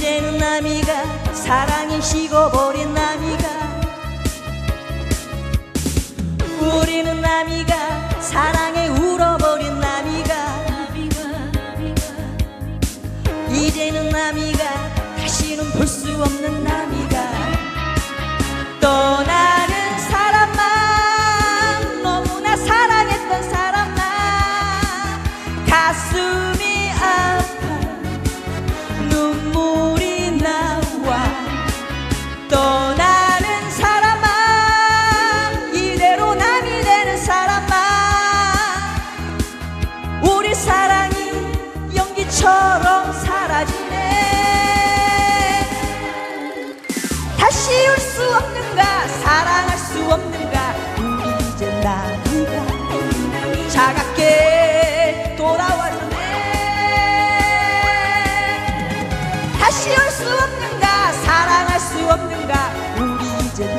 이제는 남이가 사랑이 식어버린 남이가. 우리는 남이가 사랑에 울어버린 남이가. 이제는 남이가 다시는 볼 수 없는 남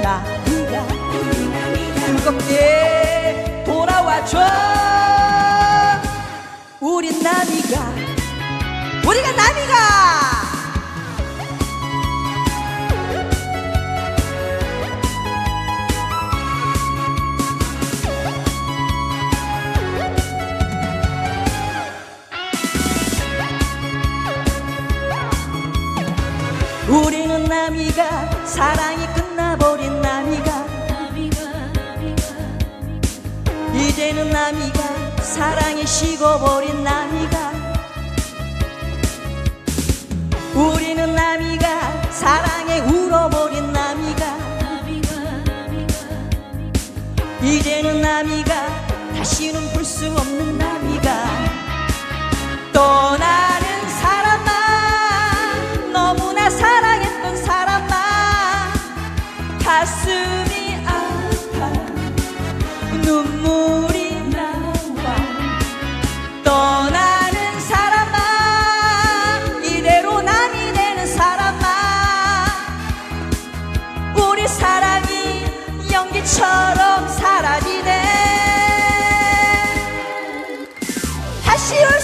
나이가 즐겁게 돌아와줘. 우린 나미가 우리가 나미가 우리는 나미가 사랑이 끝나버린 나미가 이제는 나미가 사랑이 식어버린 나미가 우리는 나미가 사랑에 울어버린 나미가 이제는 나미가 다시는 볼 수 없는 나미가 떠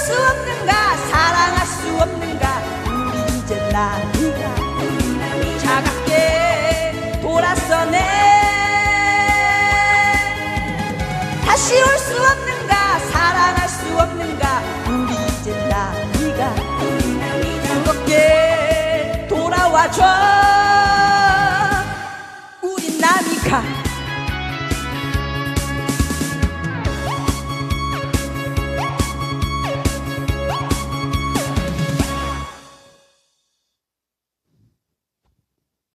수 없는가 사랑할 수 없는가. 우리 이제 나이가 차갑게 돌았어네. 다시 올 수 없는가 사랑할 수 없는가. 우리 이제 나이가 즐겁게 돌아와줘. 우리 나미가